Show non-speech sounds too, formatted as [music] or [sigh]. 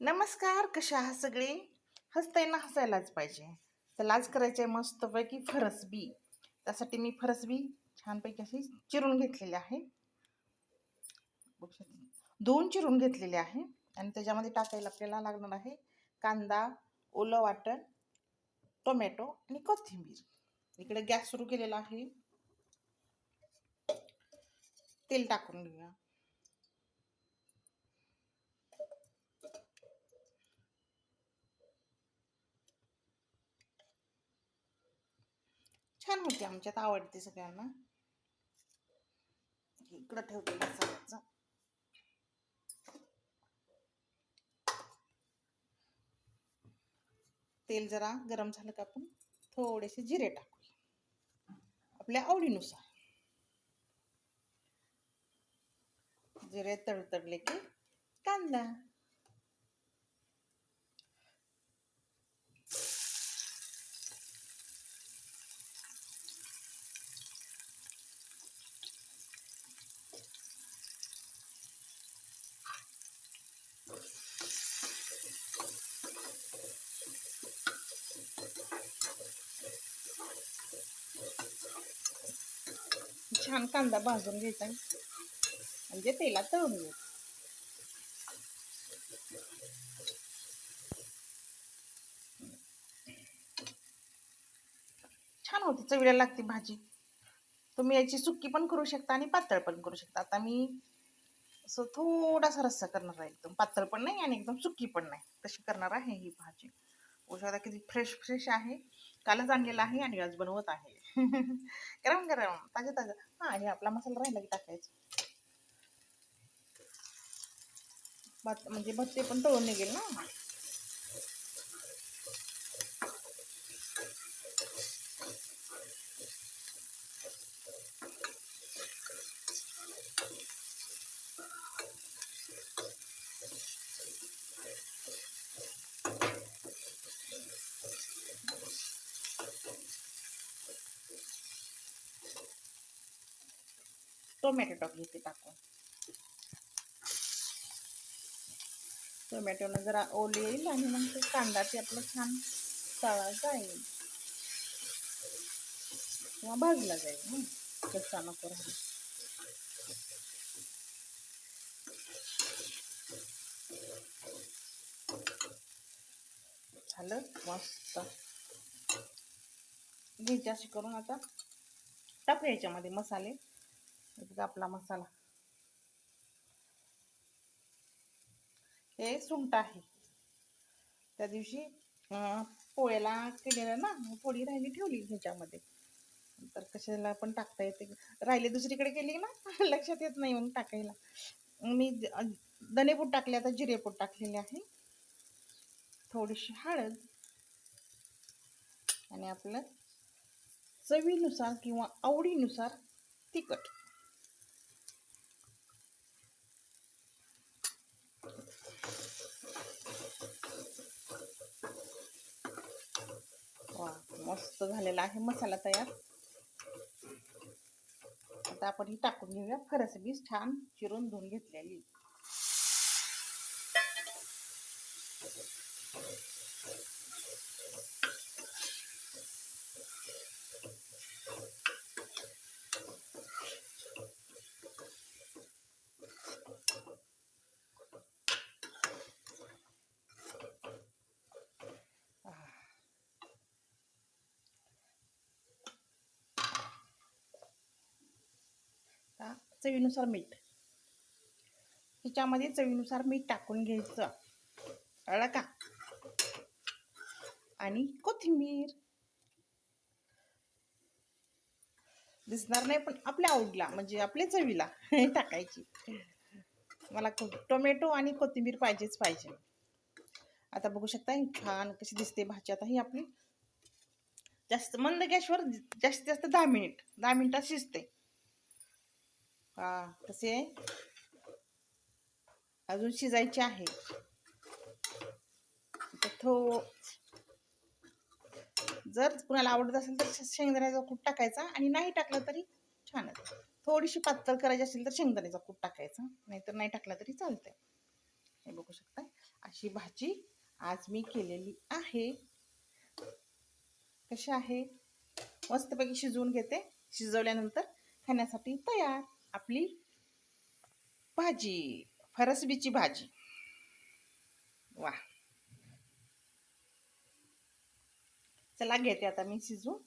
नमस्कार कशा आहात सगळे? हसताना हसायलाच पाहिजे. तर लाज करायची आहे मस्तपैकी फरसबी त्यासाठी मी फरसबी छानपैकी अशी चिरून घेतलेली आहे. दोन चिरून घेतलेले आहे आणि त्याच्यामध्ये टाकायला आपल्याला लागणार आहे कांदा ओलं वाटण टोमॅटो आणि कोथिंबीर. इकडे गॅस सुरू केलेला आहे. तेल टाकून घेऊया. छान होते आमच्यात आवडते सगळ्यांना. इकडं ठेवते मसाल्याचं तेल जरा गरम झालं का आपण थोडेसे जिरे टाकूया. आपल्या आवडीनुसार. जिरे तडतडले की कांदा. छान कांदा भाजून घ्यायचा. म्हणजे तेलात तळून घ्यायचं. छान होती चवीला लागते भाजी. तुम्ही याची सुक्की पण करू शकता आणि पातळ पण करू शकता. आता मी असं थोडासा रस्सा करणार आहे. एकदम पातळ पण नाही आणि एकदम सुक्की पण नाही. तशी करणार आहे ही भाजी. औषधा किती फ्रेश फ्रेश आहे. कालच आणलेला आहे आणि आज बनवत आहे. [laughs] गरम गरम ताजे ताजं. हां आणि आपला मसाला राहिला की टाकायचा. भात म्हणजे भत्ते पण तळून निघेल ना? टोमॅटो घेते टाकून. टोमॅटोनं जरा ओले येईल आणि मग ते कांदा ते आपलं छान तळा जाईल किंवा भाजला जाईल कसा कच्चा नको राहील झालं? मस्त. घ्यायचे असे करून आता टाकू याच्यामध्ये मसाले. एक आपला मसाला. हे सुंट आहे. त्या दिवशी पोळ्याला केलेलं ना थोडी राहिली ठेवली ह्याच्यामध्ये. तर कशाला पण टाकता येते. राहिले दुसरीकडे केली ना [laughs] लक्षात येत नाही मग टाकायला. मी दणेपूट धनेपूड टाकले आता जिरेपूड टाकलेले आहे. थोडीशी हळद आणि आपलं चवीनुसार किंवा आवडीनुसार तिखट वा मस्त झालेला आहे मसाला तयार. आता आपण ही टाकून घेऊया. फरसबीज छान चिरून धुवून घेतलेली आता चवीनुसार मीठ. ह्याच्यामध्ये चवीनुसार मीठ टाकून घ्यायचं. कळलं का? आणि कोथिंबीर. दिसणार नाही पण आपल्या आवडीला म्हणजे आपल्या चवीला [laughs] टाकायची. मला टोमॅटो आणि कोथिंबीर पाहिजेच पाहिजे. आता बघू शकता ही छान कशी दिसते भाजी. आता ही आपली जास्त मंद गॅसवर जास्तीत जास्त दहा मिनिट दहा मिनिटात शिजते. हा कसे अजून शिजायचे आहे. तर थो जर कुणाला आवडत असेल तर शेंगदाण्याचा कूट टाकायचा आणि नाही टाकलं तरी छानच थोडीशी पातळ करायची असेल तर शेंगदाण्याचा कूट टाकायचा नाहीतर नाही टाकला तरी चालतंय. हे बघू शकता अशी भाजी आज मी केलेली आहे. कशी आहे? मस्तपैकी शिजवून घेते. शिजवल्यानंतर खाण्यासाठी तयार. आपली भाजी फरसबीची भाजी. वा चला घेते आता मी शिजू